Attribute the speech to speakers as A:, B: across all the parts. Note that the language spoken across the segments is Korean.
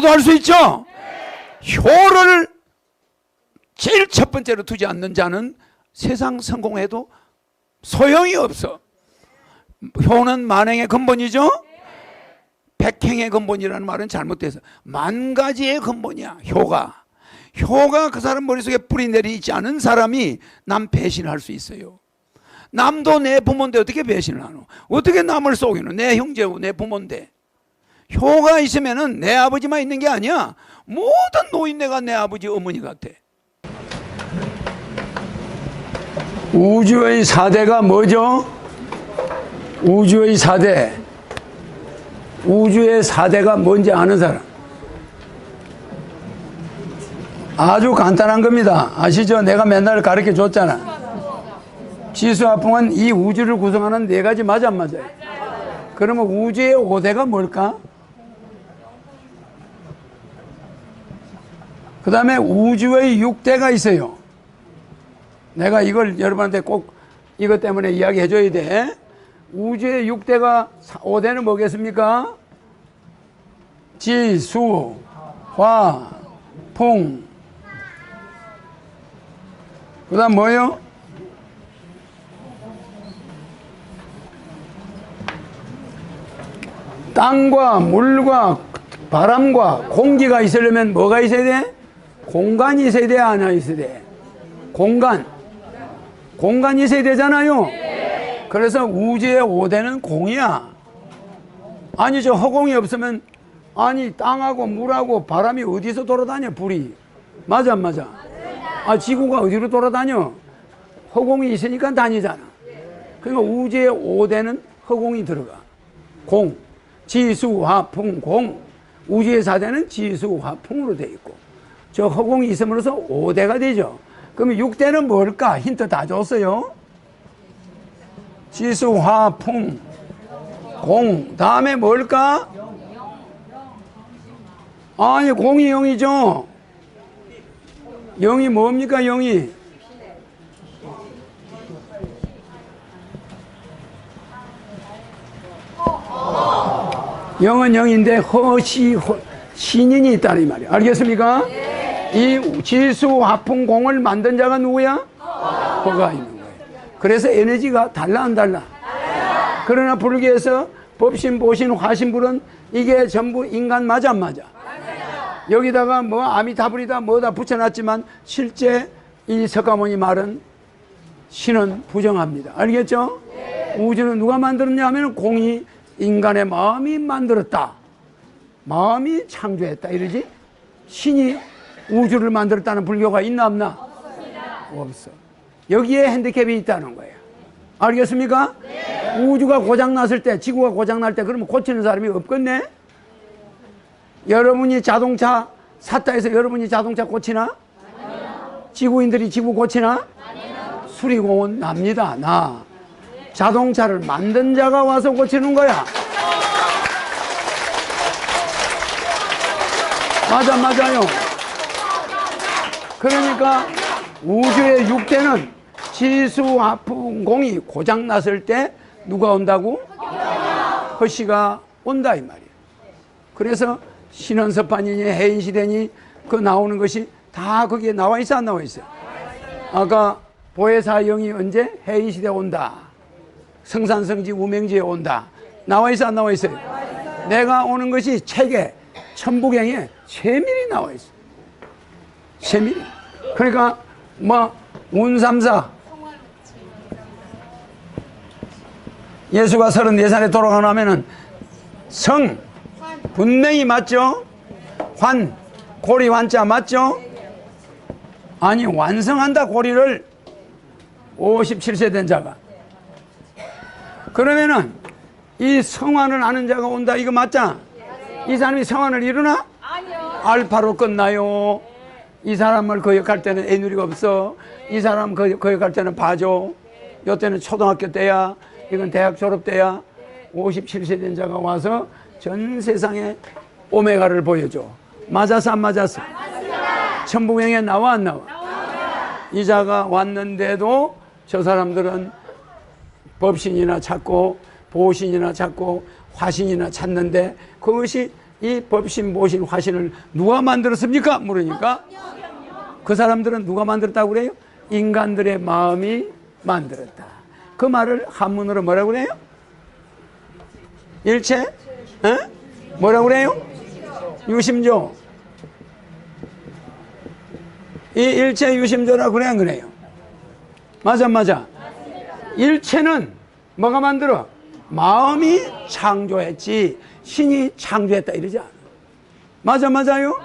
A: 효도 할 수 있죠? 효를 제일 첫 번째로 두지 않는 자는 세상 성공해도 소용이 없어. 효는 만행의 근본이죠? 백행의 근본이라는 말은 잘못돼서 만 가지의 근본이야, 효가. 효가 그 사람 머릿속에 뿌리 내리 있지 않은 사람이 남 배신할 수 있어요. 남도 내 부모인데 어떻게 배신을 하노? 어떻게 남을 속이노? 내 형제고 내 부모인데. 효가 있으면은 내 아버지만 있는 게 아니야. 모든 노인네가 내 아버지 어머니 같아. 우주의 사대가 뭐죠? 우주의 사대. 우주의 사대가 뭔지 아는 사람. 아주 간단한 겁니다. 아시죠? 내가 맨날 가르쳐 줬잖아. 지수화풍은 이 우주를 구성하는 네 가지 맞아 안 맞아요? 그러면 우주의 5대가 뭘까? 그 다음에 우주의 6대가 있어요. 내가 이걸 여러분한테 꼭 이것 때문에 이야기해 줘야 돼. 우주의 6대가 5대는 뭐겠습니까? 지 수, 화, 풍. 그 다음 뭐요? 땅과 물과 바람과 공기가 있으려면 뭐가 있어야 돼? 공간이 있어야 돼, 안 있어야 돼? 공간. 공간이 있어야 되잖아요. 그래서 우주의 5대는 공이야. 아니, 저 허공이 없으면, 아니, 땅하고 물하고 바람이 어디서 돌아다녀, 불이. 맞아, 안 맞아? 아, 지구가 어디로 돌아다녀? 허공이 있으니까 다니잖아. 그러니까 우주의 5대는 허공이 들어가. 공. 지수, 화, 풍, 공. 우주의 4대는 지수, 화, 풍으로 돼 있고. 저 허공이 있음으로써 5대가 되죠. 그러면 6대는 뭘까? 힌트 다 줬어요. 지수, 화, 풍, 공. 다음에 뭘까? 아니, 공이 0이죠. 0이 뭡니까, 0이? 영은 영인데 허시 허, 신인이 있다는 이 말이야. 알겠습니까? 이 지수 화풍 공을 만든 자가 누구야? 허가 있는 거예요. 그래서 에너지가 달라 안 달라? 그러나 불교에서 법신, 보신, 화신불은 이게 전부 인간 맞아 안 맞아? 여기다가 뭐 아미타불이다 뭐다 붙여놨지만 실제 이 석가모니 말은 신은 부정합니다. 알겠죠? 우주는 누가 만들었냐 하면 공이 인간의 마음이 만들었다. 마음이 창조했다. 이러지? 신이 우주를 만들었다는 불교가 있나 없나? 없어. 여기에 핸디캡이 있다는 거예요. 알겠습니까? 우주가 고장 났을 때, 지구가 고장 날 때, 그러면 고치는 사람이 없겠네? 여러분이 자동차 샀다 해서 여러분이 자동차 고치나? 지구인들이 지구 고치나? 수리공은 납니다, 나. 자동차를 만든 자가 와서 고치는 거야. 맞아, 맞아요. 그러니까 우주의 6대는 지수, 하풍, 공이 고장 났을 때 누가 온다고? 허씨가 온다 이 말이에요. 그래서 신원섭판이니 해인시대니 그 나오는 것이 다 거기에 나와 있어 안 나와 있어요? 아까 보혜사영이 언제 해인시대 온다. 성산성지 우명지에 온다. 나와 있어 안 나와 있어요? 내가 오는 것이 책에 천부경에 세밀히 나와 있어. 세밀히. 그러니까 뭐 운삼사 예수가 34살에 돌아가면은 성 분명히 맞죠? 환 고리 환자 맞죠? 아니 완성한다 고리를 57세 된 자가 그러면은 이 성환을 아는 자가 온다 이거 맞자? 이 사람이 성환을 이루나?
B: 아니요.
A: 알파로 끝나요. 이 사람을 거역할 때는 애누리가 없어. 이 사람 거- 거역할 때는 봐줘. 요 때는 초등학교 때야. 이건 대학 졸업 때야. 57세 된 자가 와서 전 세상에 오메가를 보여줘. 맞았어, 안 맞았어? 천부경에 나와, 안 나와? 이 자가 왔는데도 저 사람들은 법신이나 찾고 보신이나 찾고 화신이나 찾는데 그것이 이 법신, 모신, 화신을 누가 만들었습니까? 물으니까 그 사람들은 누가 만들었다고 그래요? 인간들의 마음이 만들었다. 그 말을 한문으로 뭐라고 그래요? 일체? 에? 뭐라고 그래요? 유심조. 이 일체 유심조라고 그래 안 그래요? 맞아 맞아. 일체는 뭐가 만들어? 마음이 창조했지 신이 창조했다 이러지 않아. 맞아 맞아요?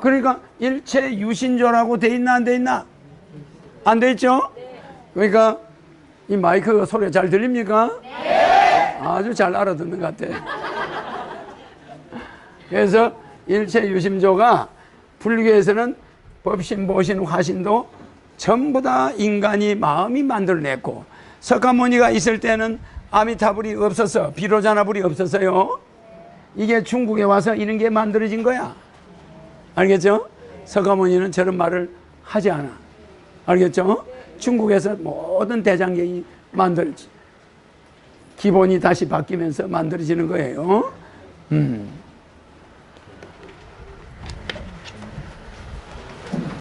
A: 그러니까 일체 유신조라고 돼 있나 안 돼 있나? 안 돼 있죠? 그러니까 이 마이크 소리 잘 들립니까? 아주 잘 알아듣는 것 같아. 그래서 일체 유심조가 불교에서는 법신, 보신, 화신도 전부 다 인간이 마음이 만들어냈고 석가모니가 있을 때는 아미타불이 없어서 비로자나불이 없었어요. 이게 중국에 와서 이런 게 만들어진 거야. 알겠죠? 석가모니는 저런 말을 하지 않아. 알겠죠? 중국에서 모든 대장경이 만들 기본이 다시 바뀌면서 만들어지는 거예요. 음.